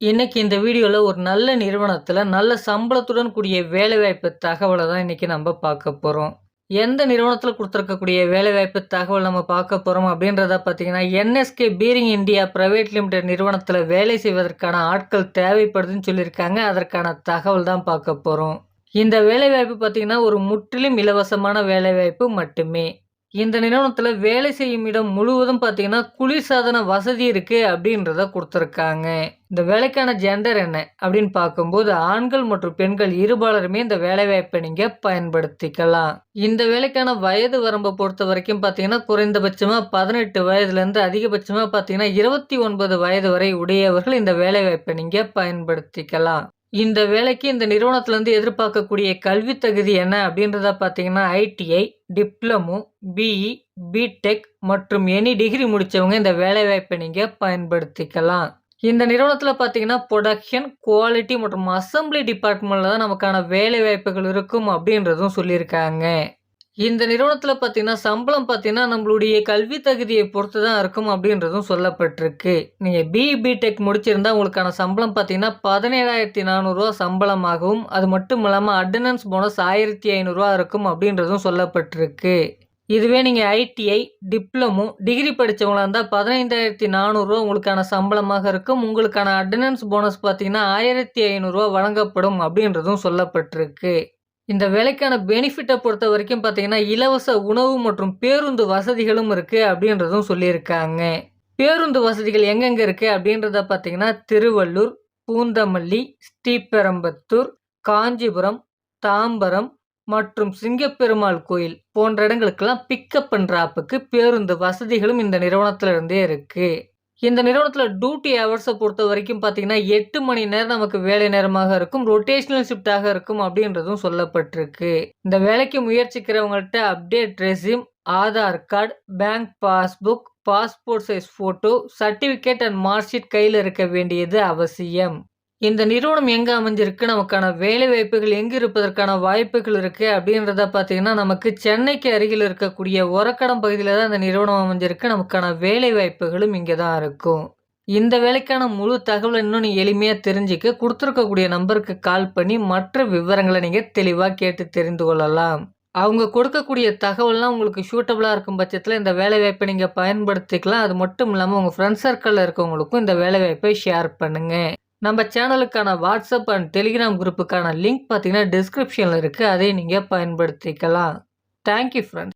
இன்றைக்கி இந்த வீடியோவில் ஒரு நல்ல நிறுவனத்தில் நல்ல சம்பளத்துடன் கூடிய வேலைவாய்ப்பு தகவலை தான் இன்றைக்கி நம்ம பார்க்க போகிறோம் எந்த நிறுவனத்தில் கொடுத்துருக்கக்கூடிய வேலைவாய்ப்பு தகவல் நம்ம பார்க்க போகிறோம் அப்படின்றத பார்த்தீங்கன்னா NSK bearing India private limited நிறுவனத்தில் வேலை செய்வதற்கான ஆட்கள் தேவைப்படுதுன்னு சொல்லியிருக்காங்க. அதற்கான தகவல் தான் பார்க்க போகிறோம் இந்த வேலைவாய்ப்பு பார்த்தீங்கன்னா ஒரு முற்றிலும் இலவசமான வேலைவாய்ப்பு மட்டுமே. இந்த நிறுவனத்தில் வேலை செய்யும் இடம் முழுவதும் பார்த்தீங்கன்னா குளிர்சாதன வசதி இருக்குது அப்படின்றத கொடுத்துருக்காங்க. இந்த வேலைக்கான ஜெண்டர் என்ன அப்படின்னு பார்க்கும்போது ஆண்கள் மற்றும் பெண்கள் இருபாலருமே இந்த வேலைவாய்ப்பை நீங்கள் பயன்படுத்திக்கலாம். இந்த வேலைக்கான வயது வரம்பை பொறுத்த வரைக்கும் பார்த்தீங்கன்னா குறைந்தபட்சமாக பதினெட்டு வயதுலேருந்து அதிகபட்சமாக பார்த்தீங்கன்னா இருபத்தி ஒன்பது வயது வரை உடையவர்கள் இந்த வேலைவாய்ப்பை நீங்கள் பயன்படுத்திக்கலாம். இந்த வேலைக்கு இந்த நிறுவனத்துலேருந்து எதிர்பார்க்கக்கூடிய கல்வி தகுதி என்ன அப்படின்றத பார்த்தீங்கன்னா ஐடிஐ டிப்ளமோ பிஇ பிடெக் மற்றும் எனி டிகிரி முடித்தவங்க இந்த வேலைவாய்ப்பை நீங்கள் பயன்படுத்திக்கலாம். இந்த நிறுவனத்தில் பார்த்தீங்கன்னா ப்ரொடக்ஷன் குவாலிட்டி மற்றும் அசம்பிளி டிபார்ட்மெண்ட்டில் தான் நமக்கான வேலை வாய்ப்புகள் இருக்கும் அப்படின்றதும் சொல்லியிருக்காங்க. இந்த நிறுவனத்தில் பார்த்தீங்கன்னா சம்பளம் பார்த்தீங்கன்னா நம்மளுடைய கல்வி தகுதியை பொறுத்து தான் இருக்கும் அப்படின்றதும் சொல்லப்பட்டிருக்கு. நீங்கள் பிஇ பிடெக் முடிச்சிருந்தா உங்களுக்கான சம்பளம் பார்த்தீங்கன்னா பதினேழாயிரத்தி நானூறுரூவா சம்பளமாகவும் அது மட்டும் இல்லாமல் அட்டண்டன்ஸ் போனஸ் ஆயிரத்தி ஐநூறுரூவா இருக்கும் அப்படின்றதும் சொல்லப்பட்டிருக்கு. இதுவே நீங்கள் ஐடிஐ டிப்ளமோ டிகிரி படித்தவங்களா இருந்தால் பதினைந்தாயிரத்தி நானூறுரூவா உங்களுக்கான சம்பளமாக இருக்கும். உங்களுக்கான அட்டண்டன்ஸ் போனஸ் பார்த்தீங்கன்னா ஆயிரத்தி ஐநூறுரூவா வழங்கப்படும் அப்படின்றதும் சொல்லப்பட்டிருக்கு. இந்த வேலைக்கான பெனிஃபிட்டை பொறுத்த வரைக்கும் பார்த்தீங்கன்னா இலவச உணவு மற்றும் பேருந்து வசதிகளும் இருக்குது அப்படின்றதும் சொல்லியிருக்காங்க. பேருந்து வசதிகள் எங்கெங்கே இருக்குது அப்படின்றத பார்த்தீங்கன்னா திருவள்ளூர் பூந்தமல்லி ஸ்ரீபெரம்பத்தூர் காஞ்சிபுரம் தாம்பரம் மற்றும் சிங்கப்பெருமாள் கோயில் போன்ற இடங்களுக்கெல்லாம் பிக்கப் பண்ணுறாப்புக்கு பேருந்து வசதிகளும் இந்த நிறுவனத்திலிருந்தே இருக்குது இந்த நிறுவனத்தில் டியூட்டி ஹவர்ஸை பொறுத்த வரைக்கும் பார்த்தீங்கன்னா எட்டு மணி நேரம் நமக்கு வேலை நேரமாக இருக்கும் ரொட்டேஷனல் ஷிஃப்டாக இருக்கும் அப்படின்றதும் சொல்லப்பட்டிருக்கு. இந்த வேலைக்கு முயற்சிக்கிறவங்கள்ட்ட update resume Aadhaar card bank passbook passport size photo certificate and marksheet கையில் இருக்க வேண்டியது அவசியம். இந்த நிறுவனம் எங்கே அமைஞ்சிருக்கு? நமக்கான வேலை வாய்ப்புகள் எங்கே இருப்பதற்கான வாய்ப்புகள் இருக்குது அப்படின்றத பார்த்தீங்கன்னா நமக்கு சென்னைக்கு அருகில் இருக்கக்கூடிய உரக்கடம் பகுதியில் தான் இந்த நிறுவனம் அமைஞ்சிருக்கு. நமக்கான வேலை வாய்ப்புகளும் இங்கே தான் இருக்கும். இந்த வேலைக்கான முழு தகவலை இன்னும் நீங்கள் எளிமையாக தெரிஞ்சுக்க கொடுத்துருக்கக்கூடிய நம்பருக்கு கால் பண்ணி மற்ற விவரங்களை நீங்கள் தெளிவாக கேட்டு தெரிந்து கொள்ளலாம். அவங்க கொடுக்கக்கூடிய தகவல்லாம் உங்களுக்கு சூட்டபுளாக இருக்கும் பட்சத்தில் இந்த வேலைவாய்ப்பை நீங்கள் பயன்படுத்திக்கலாம். அது மட்டும் இல்லாமல் உங்கள் ஃப்ரெண்ட்ஸ் சர்க்கிளில் இருக்கவங்களுக்கும் இந்த வேலைவாய்ப்பை ஷேர் பண்ணுங்கள் நம்ம சேனலுக்கான வாட்ஸ்அப் அண்ட் டெலிகிராம் குரூப்புக்கான லிங்க் பார்த்தீங்கன்னா டிஸ்கிரிப்ஷனில் இருக்குது அதை நீங்கள் பயன்படுத்திக்கலாம். Thank you friends